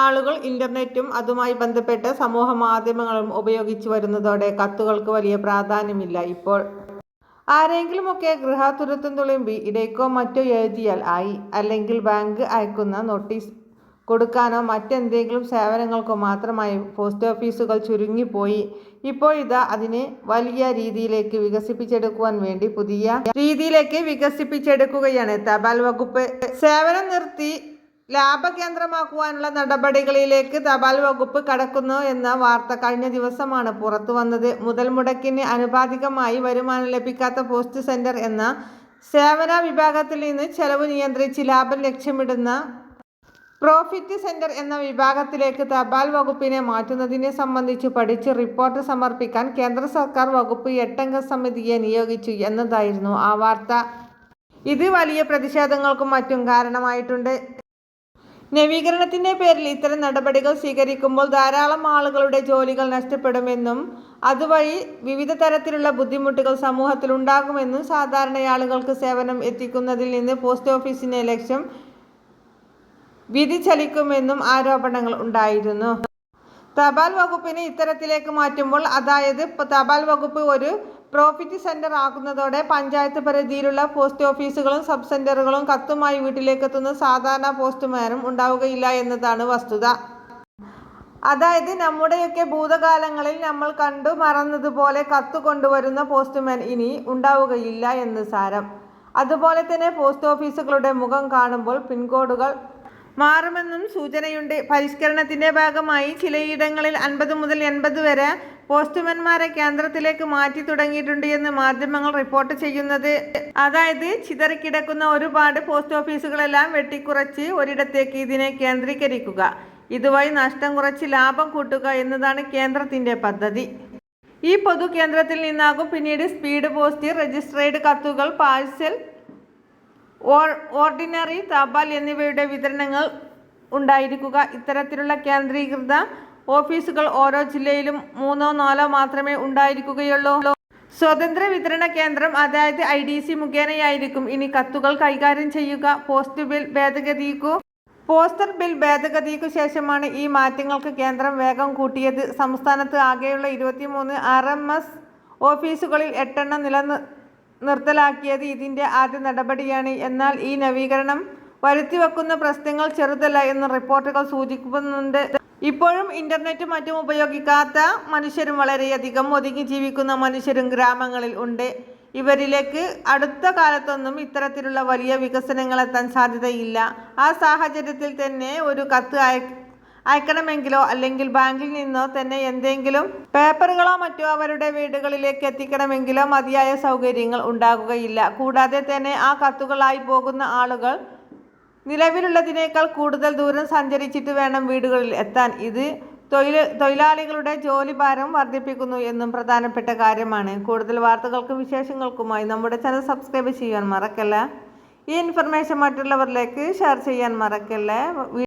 ആളുകൾ ഇന്റർനെറ്റും അതുമായി ബന്ധപ്പെട്ട സമൂഹ മാധ്യമങ്ങളും ഉപയോഗിച്ചു വരുന്നതോടെ കത്തുകൾക്ക് വലിയ പ്രാധാന്യമില്ല. ഇപ്പോൾ ആരെങ്കിലുമൊക്കെ ഗൃഹാതുരത്വം തുളുമ്പി ഇടയ്ക്കോ മറ്റോ എഴുതിയാൽ ആയി. അല്ലെങ്കിൽ ബാങ്ക് അയക്കുന്ന നോട്ടീസ് കൊടുക്കാനോ മറ്റെന്തെങ്കിലും സേവനങ്ങൾക്കോ മാത്രമായി പോസ്റ്റ് ഓഫീസുകൾ ചുരുങ്ങിപ്പോയി. ഇപ്പോൾ ഇതാ അതിനെ വലിയ രീതിയിലേക്ക് വികസിപ്പിച്ചെടുക്കുവാൻ വേണ്ടി പുതിയ രീതിയിലേക്ക് വികസിപ്പിച്ചെടുക്കുകയാണ് തപാൽ വകുപ്പ്. സേവനം നിർത്തി ലാഭകേന്ദ്രമാക്കുവാനുള്ള നടപടികളിലേക്ക് തപാൽ വകുപ്പ് കടക്കുന്നു എന്ന വാർത്ത കഴിഞ്ഞ ദിവസമാണ് പുറത്തു വന്നത്. മുതൽ മുടക്കിന് അനുപാതികമായി വരുമാനം ലഭിക്കാത്ത പോസ്റ്റ് സെന്റർ എന്ന സേവന വിഭാഗത്തിൽ നിന്ന് ചെലവ് നിയന്ത്രിച്ച് ലാഭം ലക്ഷ്യമിടുന്ന പ്രോഫിറ്റ് സെന്റർ എന്ന വിഭാഗത്തിലേക്ക് തപാൽ വകുപ്പിനെ മാറ്റുന്നതിനെ സംബന്ധിച്ച് പഠിച്ച് റിപ്പോർട്ട് സമർപ്പിക്കാൻ കേന്ദ്ര സർക്കാർ വകുപ്പ് എട്ടംഗ സമിതിയെ നിയോഗിച്ചു എന്നതായിരുന്നു ആ വാർത്ത. ഇത് വലിയ പ്രതിഷേധങ്ങൾക്കും മറ്റും കാരണമായിട്ടുണ്ട്. നവീകരണത്തിന്റെ പേരിൽ ഇത്തരം നടപടികൾ സ്വീകരിക്കുമ്പോൾ ധാരാളം ആളുകളുടെ ജോലികൾ നഷ്ടപ്പെടുമെന്നും അതുവഴി വിവിധ തരത്തിലുള്ള ബുദ്ധിമുട്ടുകൾ സമൂഹത്തിൽ ഉണ്ടാകുമെന്നും സാധാരണയാളുകൾക്ക് സേവനം എത്തിക്കുന്നതിൽ നിന്ന് പോസ്റ്റ് ഓഫീസിനെ ലക്ഷ്യം വ്യതിചലിക്കുമെന്നും ആരോപണങ്ങൾ ഉണ്ടായിരുന്നു. തപാൽ വകുപ്പിനെ ഇത്തരത്തിലേക്ക് മാറ്റുമ്പോൾ അതായത് തപാൽ വകുപ്പ് ഒരു പ്രോഫിറ്റ് സെന്റർ ആക്കുന്നതോടെ പഞ്ചായത്ത് പരിധിയിലുള്ള പോസ്റ്റ് ഓഫീസുകളും സബ് സെന്ററുകളും കത്തുമായി വീട്ടിലേക്കെത്തുന്ന സാധാരണ പോസ്റ്റ്മാനും ഉണ്ടാവുകയില്ല എന്നതാണ് വസ്തുത. അതായത് നമ്മുടെയൊക്കെ ഭൂതകാലങ്ങളിൽ നമ്മൾ കണ്ടു മറന്നതുപോലെ കത്ത് കൊണ്ടുവരുന്ന പോസ്റ്റ്മാൻ ഇനി ഉണ്ടാവുകയില്ല എന്ന് സാരം. അതുപോലെ തന്നെ പോസ്റ്റ് ഓഫീസുകളുടെ മുഖം കാണുമ്പോൾ പിൻകോഡുകൾ മാറുമെന്നും സൂചനയുണ്ട്. പരിഷ്കരണത്തിന്റെ ഭാഗമായി ചിലയിടങ്ങളിൽ അൻപത് മുതൽ എൺപത് വരെ പോസ്റ്റ്മാൻമാരെ കേന്ദ്രത്തിലേക്ക് മാറ്റി തുടങ്ങിയിട്ടുണ്ട് എന്ന് മാധ്യമങ്ങൾ റിപ്പോർട്ട് ചെയ്യുന്നത്. അതായത് ചിതറിക്കിടക്കുന്ന ഒരുപാട് പോസ്റ്റ് ഓഫീസുകളെല്ലാം വെട്ടിക്കുറച്ച് ഒരിടത്തേക്ക് ഇതിനെ കേന്ദ്രീകരിക്കുക. ഇതുവഴി നഷ്ടം കുറച്ച് ലാഭം കൂട്ടുക എന്നതാണ് കേന്ദ്രത്തിന്റെ പദ്ധതി. ഈ പൊതു കേന്ദ്രത്തിൽ നിന്നാകും പിന്നീട് സ്പീഡ് പോസ്റ്റ് രജിസ്ട്രേഡ് കത്തുകൾ പാഴ്സൽ ഓർഡിനറി തപാൽ എന്നിവയുടെ വിതരണങ്ങൾ ഉണ്ടായിരിക്കുക. ഇത്തരത്തിലുള്ള കേന്ദ്രീകൃത ഓഫീസുകൾ ഓരോ ജില്ലയിലും മൂന്നോ നാലോ മാത്രമേ ഉണ്ടായിരിക്കുകയുള്ളൂ. സ്വതന്ത്ര വിതരണ കേന്ദ്രം അതായത് ഐ ഡി സി മുഖേനയായിരിക്കും. ഇനി കത്തുകൾ കൈകാര്യം ചെയ്യുക. പോസ്റ്റ് ബിൽ ഭേദഗതിക്കു പോസ്റ്റർ ബിൽ ഭേദഗതിക്കു ശേഷമാണ് ഈ മാറ്റങ്ങൾക്ക് കേന്ദ്രം വേഗം കൂട്ടിയത്. സംസ്ഥാനത്ത് ആകെയുള്ള ഇരുപത്തിമൂന്ന് ആർ എം എസ് ഓഫീസുകളിൽ എട്ടെണ്ണം നിലനിർ നിർത്തലാക്കിയത് ഇതിന്റെ ആദ്യ നടപടിയാണ്. എന്നാൽ ഈ നവീകരണം വരുത്തിവെക്കുന്ന പ്രശ്നങ്ങൾ ചെറുതല്ല എന്ന് റിപ്പോർട്ടുകൾ സൂചിപ്പിക്കുന്നുണ്ട്. ഇപ്പോഴും ഇന്റർനെറ്റ് മറ്റും ഉപയോഗിക്കാത്ത മനുഷ്യരും വളരെയധികം ഒതുങ്ങി ജീവിക്കുന്ന മനുഷ്യരും ഗ്രാമങ്ങളിൽ ഉണ്ട്. ഇവരിലേക്ക് അടുത്ത കാലത്തൊന്നും ഇത്തരത്തിലുള്ള വലിയ വികസനങ്ങൾ എത്താൻ സാധ്യതയില്ല. ആ സാഹചര്യത്തിൽ തന്നെ ഒരു കത്ത് അയ അയക്കണമെങ്കിലോ അല്ലെങ്കിൽ ബാങ്കിൽ നിന്നോ തന്നെ എന്തെങ്കിലും പേപ്പറുകളോ മറ്റോ അവരുടെ വീടുകളിലേക്ക് എത്തിക്കണമെങ്കിലോ മതിയായ സൗകര്യങ്ങൾ ഉണ്ടാകുകയില്ല. കൂടാതെ തന്നെ ആ കത്തുകളായി പോകുന്ന ആളുകൾ നിലവിലുള്ളതിനേക്കാൾ കൂടുതൽ ദൂരം സഞ്ചരിച്ചിട്ട് വേണം വീടുകളിൽ എത്താൻ. ഇത് തൊഴിൽ തൊഴിലാളികളുടെ ജോലി ഭാരം വർദ്ധിപ്പിക്കുന്നു എന്നും പ്രധാനപ്പെട്ട കാര്യമാണ്. കൂടുതൽ വാർത്തകൾക്കും വിശേഷങ്ങൾക്കുമായി നമ്മുടെ ചാനൽ സബ്സ്ക്രൈബ് ചെയ്യാൻ മറക്കല്ല. ഈ ഇൻഫർമേഷൻ മറ്റുള്ളവരിലേക്ക് ഷെയർ ചെയ്യാൻ മറക്കല്ലേ.